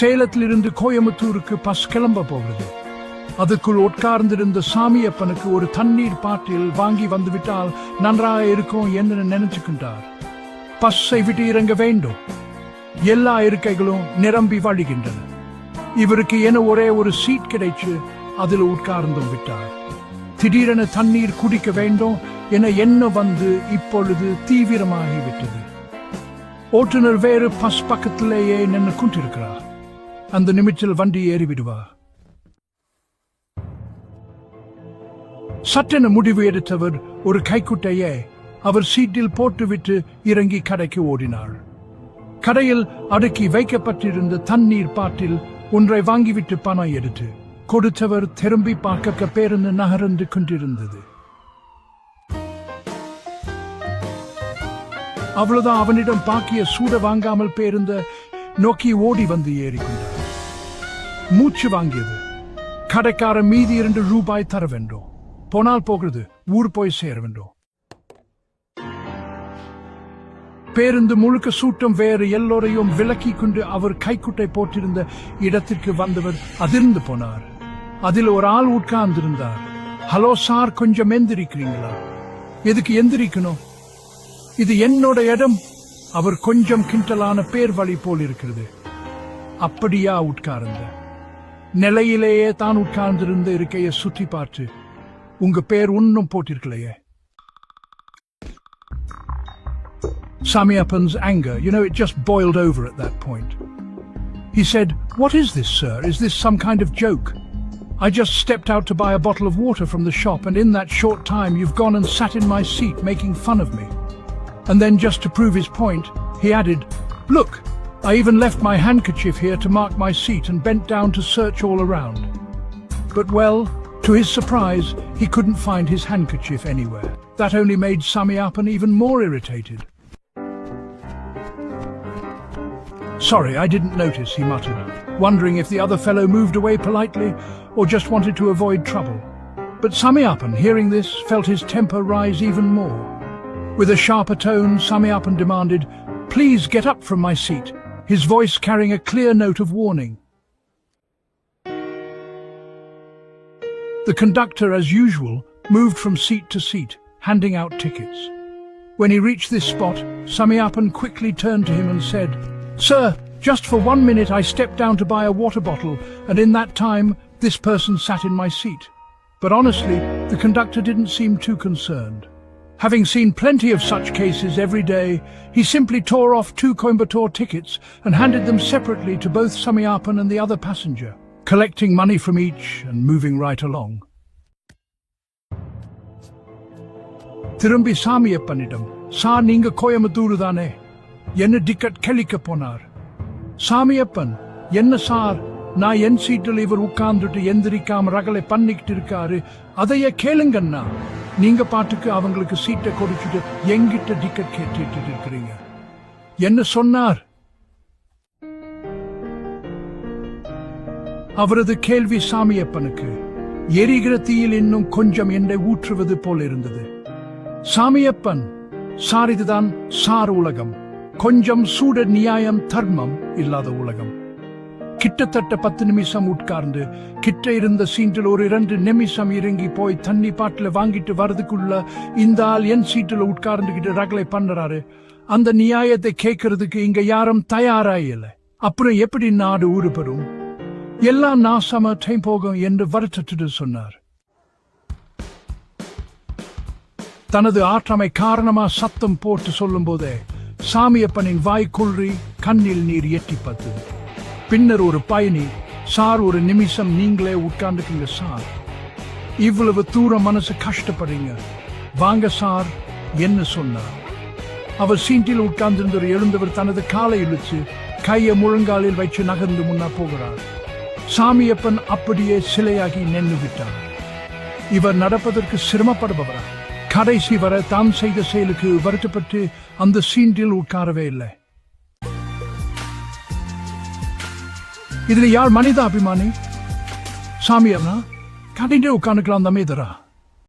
சேலத்திலிருந்து கோயம்புத்தூருக்கு பஸ் கிளம்ப போகிறது. அதுக்குள் உட்கார்ந்திருந்த சாமியப்பனுக்கு ஒரு தண்ணீர் பாட்டில் வாங்கி வந்துவிட்டால் நன்றாக இருக்கும் என்று நினைச்சுக்கின்றார். பஸ்ஸை விட்டு இறங்க வேண்டும். எல்லா இருக்கைகளும் நிரம்பி வழிகின்றன. இவருக்கு என ஒரே ஒரு சீட் கிடைச்சு அதில் உட்கார்ந்தும் விட்டார். திடீரென தண்ணீர் குடிக்க வேண்டும் என என்ன வந்து இப்பொழுது தீவிரமாகிவிட்டது. ஓட்டுநர் வேறு பஸ் பக்கத்திலேயே நின்று கொண்டிருக்கிறார். அந்த நிமிஷத்தில் வண்டி ஏறி விடுவார் சட்டென முடிவு எடுத்தவர் ஒரு கைக்குட்டையை அவர் சீட்டில் போட்டுவிட்டு இறங்கி கடைக்கு ஓடினார் கடையில் அடுக்கி வைக்கப்பட்டிருந்த தண்ணீர் பாட்டில் ஒன்றை வாங்கிவிட்டு பணம் எடுத்து கொடுத்தவர் திரும்பி பார்க்க பேருந்து நகர்ந்து கொண்டிருந்தது. அவ்வளவுதான் அவனிடம் பாக்கிய சூட வாங்காமல் பேருந்த நோக்கி ஓடி வந்து ஏறிக்கொண்டார் மூச்சு வாங்கியது. கடைக்காரன் மீதி இரண்டு ரூபாய் தர வேண்டும் போனால் போகிறது ஊர் போய் சேர வேண்டும் பேருந்து முழுக்க சூட்டம் வேறு எல்லோரையும் விலக்கி கொண்டு அவர் கைக்குட்டை போட்டிருந்த இடத்திற்கு வந்தவர் அதிர்ந்து போனார். அதில் ஒரு ஆள் உட்கார்ந்திருந்தார். ஹலோ சார் கொஞ்சம் எந்திரிக்கிறீங்களா? எதுக்கு எந்திரிக்கணும்? இது என்னோட இடம். அவர் கொஞ்சம் கிண்டலான பேர் வழி போல் இருக்கிறது. அப்படியா உட்கார்ந்த நிலையிலேயே தான் உட்கார்ந்திருந்த இருக்கைய சுற்றி பார்த்து உங்க பேர் ஒன்னும் போட்டிருக்கலையே Samiappan's anger, you know, it just boiled over at that point. He said, What is this, sir? Is this some kind of joke? I just stepped out to buy a bottle of water from the shop, and in that short time you've gone and sat in my seat making fun of me. And then, just to prove his point, he added, Look, I even left my handkerchief here to mark my seat and bent down to search all around. But well, to his surprise, he couldn't find his handkerchief anywhere. That only made Samiappan even more irritated. Sorry, I didn't notice, he muttered, wondering if the other fellow moved away politely or just wanted to avoid trouble. But Samiappan, hearing this, felt his temper rise even more. With a sharper tone, Samiappan demanded, Please get up from my seat, his voice carrying a clear note of warning. The conductor, as usual, moved from seat to seat, handing out tickets. When he reached this spot, Samiappan quickly turned to him and said, Sir, just for one minute I stepped down to buy a water bottle, and in that time this person sat in my seat. But honestly, the conductor didn't seem too concerned. Having seen plenty of such cases every day, he simply tore off two Coimbatore tickets and handed them separately to both Samiapan and the other passenger, collecting money from each and moving right along. திரும்பி சாமியப்பனிடம் sir நீங்க கோயம்புத்தூர் தானே என்ன ticket கிழிக்க போனார் சாமியப்பன் என்ன sir நான் என் சீட்டில் இவர் உட்கார்ந்துட்டு எந்திரிக்காம ரகலை பண்ணிக்கிட்டு இருக்காரு அதைய கேளுங்கண்ணா நீங்க பாட்டுக்கு அவங்களுக்கு சீட்டை கொடுத்துட்டு எங்கிட்ட டிக்கெட் கேட்டுட்டு இருக்கிறீங்க என்ன சொன்னார்? அவரது கேள்வி சாமியப்பனுக்கு. எரிகிற தீயில் இன்னும் கொஞ்சம் என்னை ஊற்றுவது போல் இருந்தது. சாமியப்பன் சார் இதுதான் சார் உலகம். கொஞ்சம் சூட நியாயம் தர்மம் இல்லாத உலகம். கிட்டத்தட்ட பத்து நிமிஷம் உட்கார்ந்து கிட்ட இருந்த சீட்டில் ஒரு இரண்டு நிமிஷம் இறங்கி போய் தண்ணி பாட்டில் வாங்கிட்டு வரதுக்குள்ள இந்த ஆள் என் சீட்டில் உட்கார்ந்துகிட்டு ரகலை பண்ணுறாரு. அந்த நியாயத்தை கேட்கறதுக்கு இங்க யாரும் தயாரா இல்லை அப்புறம் எப்படி நாடு உருப்படும் எல்லாம் நாசம டைம் போகும் என்று வருத்தத்துட்டு சொன்னார். தனது ஆற்றமை காரணமா சத்தம் போட்டு சொல்லும் போதே சாமியப்பனின் வாய்க்குள்ளி கண்ணில் நீர் எட்டி பார்த்தது பின்னர் ஒரு பயணி சார் ஒரு நிமிஷம் நீங்களே உட்கார்ந்துக்கீங்க சார். இவ்வளவு தூரம் மனசு கஷ்டப்படுறீங்க. வாங்க சார் என்ன சொன்னார். அவர் சீட்டில் உட்கார்ந்திருந்த எழுந்தவர் தனது காலை இழுத்து கையை முழங்காலில் வைத்து நகர்ந்து முன்னா போகிறார். சாமியப்பன் அப்படியே சிலையாகி நின்று விட்டார். இவர் நடப்பதற்கு சிரமப்படுபவரா? கடைசி வரை தான் செய்த செயலுக்கு வருத்தப்பட்டு அந்த சீண்டில் உட்காரவே இல்லை. இதுல யார் மனித அபிமானி சாமி அவனா கடையிலே உட்காந்துக்கலாம் அந்த தரா